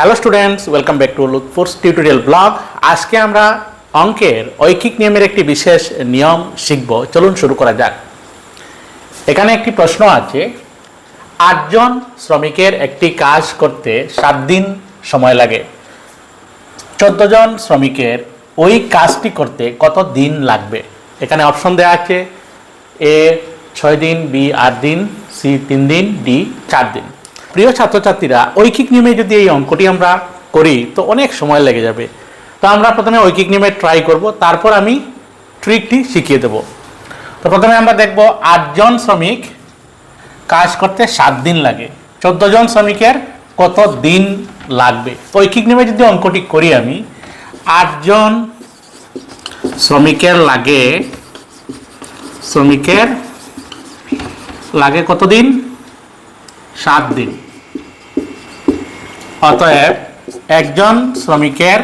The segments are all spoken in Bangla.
Hello students welcome back to লুৎফোর্স tutorial blog আজকে আমরা অঙ্কের ঐকিক নিয়মের একটি বিশেষ নিয়ম শিখব। চলুন শুরু করা যাক। এখানে একটি প্রশ্ন আছে, আটজন শ্রমিকের একটি কাজ করতে সাত দিন সময় লাগে। চোদ্দ জন শ্রমিকের ওই কাজটি করতে কত দিন লাগবে? এখানে অপশন দেওয়া আছে, এ ছয় দিন, বি আট দিন, সি তিন দিন, ডি চার দিন। প্রিয় ছাত্রছাত্রীরা, ঐকিক নিয়মে যদি এই অঙ্কটি আমরা করি, তো অনেক সময় লেগে যাবে। তো আমরা প্রথমে ঐকিক নিয়মে ট্রাই করব, তারপর আমি ট্রিকটি শিখিয়ে দেব। তো প্রথমে আমরা দেখব আটজন শ্রমিক কাজ করতে সাত দিন লাগে। চোদ্দ জন শ্রমিকের কত দিন লাগবে? ঐকিক নিয়মে যদি অঙ্কটি করি আমি আটজন শ্রমিকের লাগে শ্রমিকের লাগে কতদিন সাত দিন। অতএব একজন শ্রমিকের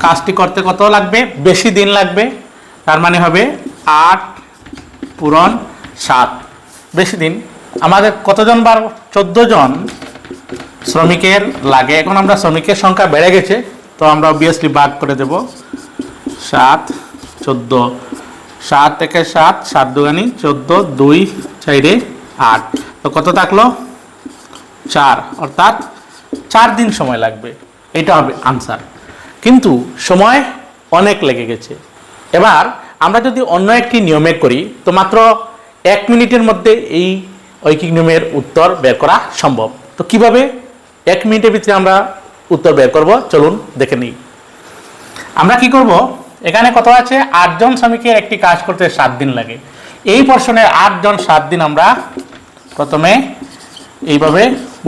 কাজটি করতে কত লাগবে? বেশি দিন লাগবে। তার মানে হবে আট পূরণ সাত। বেশি দিন। আমাদের কতজন বার? চোদ্দ জন শ্রমিকের লাগে। এখন আমরা শ্রমিকের সংখ্যা বেড়ে গেছে, তো আমরা অবভিয়াসলি ভাগ করে দেব। সাত, চোদ্দ। সাত থেকে সাত সাত দুগানি, চোদ্দ, দুই চাইরে আট। তো কত থাকল? চার। অর্থাৎ চার দিন সময় লাগবে। এটা হবে আনসার কিন্তু সময় অনেক লেগে গেছে। এবার আমরা যদি অন্য একটি নিয়মে করি, তো মাত্র এক মিনিটের মধ্যে এই ঐকিক নিয়মের উত্তর বের করা সম্ভব। তো কীভাবে? এক মিনিটের ভিতরে আমরা উত্তর বের করব। চলুন দেখে নিই। আমরা কি করব? এখানে কত আছে? আটজন শ্রমিকের একটি কাজ করতে সাত দিন লাগে। এই পর্ষণে আটজন সাত দিন আমরা প্রথমে এইভাবে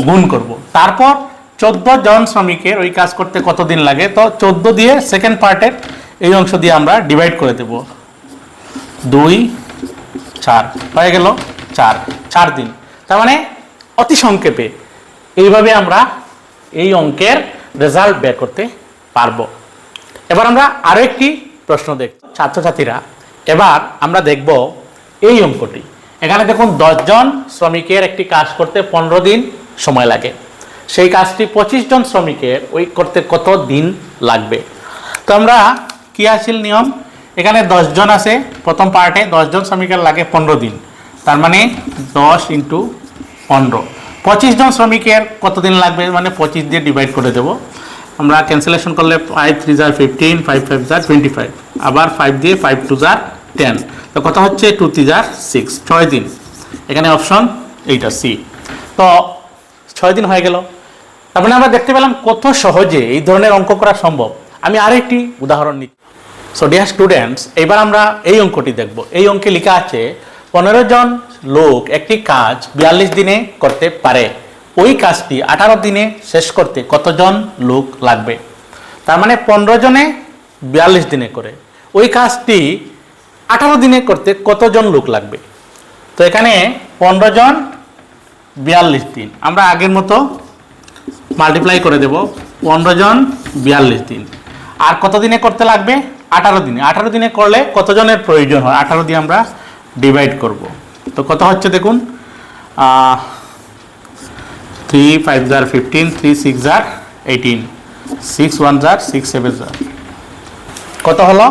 গুণ করব। তারপর চোদ্দ জন শ্রমিকের ওই কাজ করতে কতদিন লাগে? তো চোদ্দ দিয়ে সেকেন্ড পার্টের এই অংশ দিয়ে আমরা ডিভাইড করে দেব। দুই, চার, হয়ে গেল চার চার দিন। তার মানে অতি সংক্ষেপে এইভাবে আমরা এই অঙ্কের রেজাল্ট বের করতে পারব। এবার আমরা আরও একটি প্রশ্ন দেখব। ছাত্রছাত্রীরা, এবার আমরা দেখব এই অঙ্কটি। এখানে দেখুন দশজন শ্রমিকের একটি কাজ করতে পনেরো দিন সময় লাগে। সেই কাজটি পঁচিশ জন শ্রমিকের ওই করতে কত দিন লাগবে? তো আমরা কি আছিল নিয়ম? এখানে দশজন আছে, প্রথম পার্টে দশজন শ্রমিকের লাগে পনেরো দিন। তার মানে দশ ইন্টু পনেরো। পঁচিশ জন শ্রমিকের কতদিন লাগবে? মানে পঁচিশ দিয়ে ডিভাইড করে দেবো। আমরা ক্যান্সেলেশন করলে ফাইভ থ্রি জার ফিফটিন ফাইভ ফাইভ জার টোয়েন্টি ফাইভ আবার ফাইভ দিয়ে ফাইভ টু জার টেন তো কত হচ্ছে? টু থ্রি জার সিক্স ছয় দিন। এখানে অপশন এইটা সি তো ছয় দিন হয়ে গেল। তারপরে আমরা দেখতে পেলাম কত সহজে এই ধরনের অঙ্ক করা সম্ভব। আমি আরেকটি উদাহরণ নিচ্ছি। সো ডিয়ার স্টুডেন্টস এবার আমরা এই অঙ্কটি দেখব। এই অঙ্কে লেখা আছে, পনেরো জন লোক একটি কাজ বিয়াল্লিশ দিনে করতে পারে। ওই কাজটি আঠারো দিনে শেষ করতে কতজন লোক লাগবে? তার মানে পনেরো জনে বিয়াল্লিশ দিনে করে। ওই কাজটি আঠারো দিনে করতে কতজন লোক লাগবে? তো এখানে পনেরো জন বিয়াল্লিশ দিন। আমরা আগের মতো মাল্টিপ্লাই করে দেব পনেরো জন বিয়াল্লিশ দিন। আর কত দিনে করতে লাগবে? আঠারো দিনে। আঠারো দিনে করলে কতজনের প্রয়োজন হয়? আঠারো দিয়ে আমরা ডিভাইড করব। তো কত হচ্ছে দেখুন? থ্রি ফাইভ জার ফিফটিন থ্রি সিক্স জার এইটিন সিক্স ওয়ান জার সিক্স সেভেন জার কত হলো?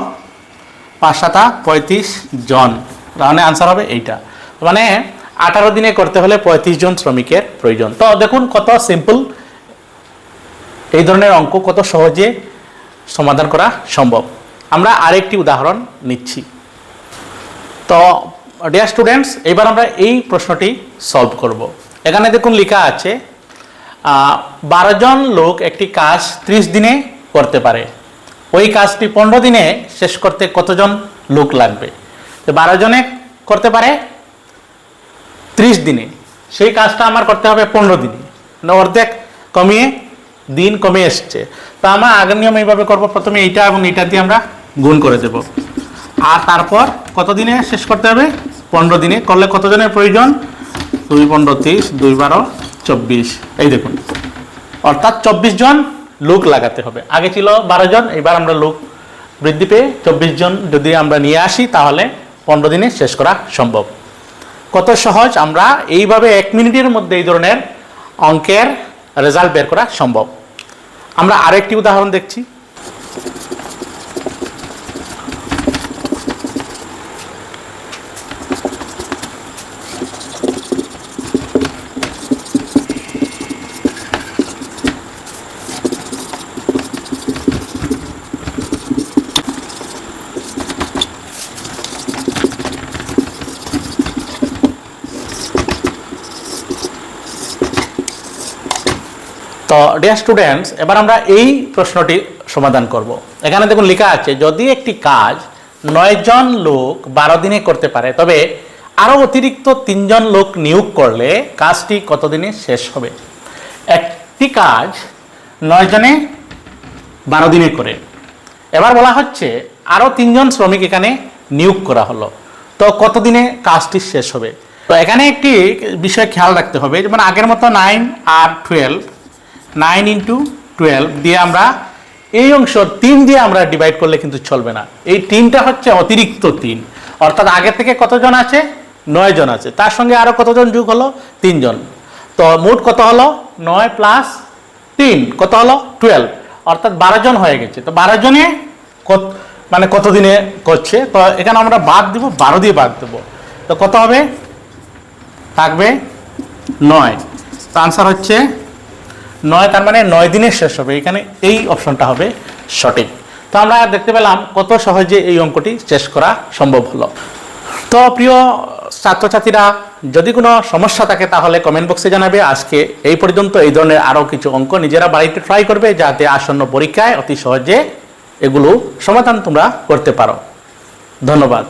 পাঁচ সাতা পঁয়ত্রিশ জন। তাহলে আনসার হবে এইটা। মানে আঠারো দিনে করতে হলে পঁয়ত্রিশ জন শ্রমিকের প্রয়োজন। তো দেখুন কত সিম্পল এই ধরনের অঙ্ক কত সহজে সমাধান করা সম্ভব? আমরা আরেকটি উদাহরণ নিচ্ছি। তো ডিয়ার স্টুডেন্টস এবার আমরা এই প্রশ্নটি সলভ করব। এখানে দেখুন লেখা আছে বারো জন লোক একটি কাজ ত্রিশ দিনে করতে পারে। ওই কাজটি পনেরো দিনে শেষ করতে কতজন লোক লাগবে? তো বারো জনে করতে পারে ত্রিশ দিনে। সেই কাজটা আমার করতে হবে পনেরো দিনে। অর্ধেক কমিয়ে দিন কমে এসছে। তো আমরা আগের নিয়ম এইভাবে করব, প্রথমে এইটা এবং এইটা দিয়ে আমরা গুণ করে দেব। আর তারপর কত দিনে শেষ করতে হবে? পনেরো দিনে। করলে কতজনের প্রয়োজন? দুই পনেরো তিরিশ, দুই বারো, চব্বিশ। এই দেখুন। অর্থাৎ চব্বিশ জন লোক লাগাতে হবে। আগে ছিল বারো জন, এবার আমরা লোক বৃদ্ধি পেয়ে চব্বিশ জন যদি আমরা নিয়ে আসি, তাহলে পনেরো দিনে শেষ করা সম্ভব। কত সহজ? আমরা এইভাবে এক মিনিটের মধ্যে এই ধরনের অঙ্কের রেজাল্ট বের করা সম্ভব। আমরা আরেকটি উদাহরণ দেখছি। তো ডিয়ার স্টুডেন্টস এবার আমরা এই প্রশ্নটি সমাধান করব। এখানে দেখুন লেখা আছে, যদি একটি কাজ নয়জন লোক বারো দিনে করতে পারে, তবে আরও অতিরিক্ত তিনজন লোক নিয়োগ করলে কাজটি কতদিনে শেষ হবে? একটি কাজ নয়জনে বারো দিনে করে। এবার বলা হচ্ছে, আরও তিনজন শ্রমিক এখানে নিয়োগ করা হলো, তো কতদিনে কাজটি শেষ হবে? তো এখানে একটি বিষয় খেয়াল রাখতে হবে, যেমন আগের মতো নাইন আর টুয়েলভ নাইন ইন্টু টুয়েলভ দিয়ে আমরা এই অংশ তিন দিয়ে আমরা ডিভাইড করলে কিন্তু চলবে না। এই তিনটা হচ্ছে অতিরিক্ত তিন। অর্থাৎ আগে থেকে কতজন আছে? নয় জন আছে। তার সঙ্গে আরও কতজন যুগ হলো? তিনজন তো মোট কত হলো? নয় প্লাস তিন। কত হলো? টুয়েলভ অর্থাৎ বারো জন হয়ে গেছে। তো বারো জনে কত মানে কতদিনে করছে? তো এখানে আমরা বাদ দিব, বারো দিয়ে বাদ দেবো। তো কত হবে? থাকবে নয়। তো আনসার হচ্ছে নয়, তার মানে নয় দিনে শেষ হবে। এখানে এই অপশনটা হবে সঠিক। তো আমরা দেখতে পেলাম কত সহজে এই অঙ্কটি শেষ করা সম্ভব হলো। তো প্রিয় ছাত্রছাত্রীরা, যদি কোনো সমস্যা থাকে তাহলে কমেন্ট বক্সে জানাবে। আজকে এই পর্যন্ত এই ধরনের আরও কিছু অঙ্ক নিজেরা বাড়িতে ট্রাই করবে যাতে আসন্ন পরীক্ষায় অতি সহজে এগুলো সমাধান তোমরা করতে পারো। ধন্যবাদ।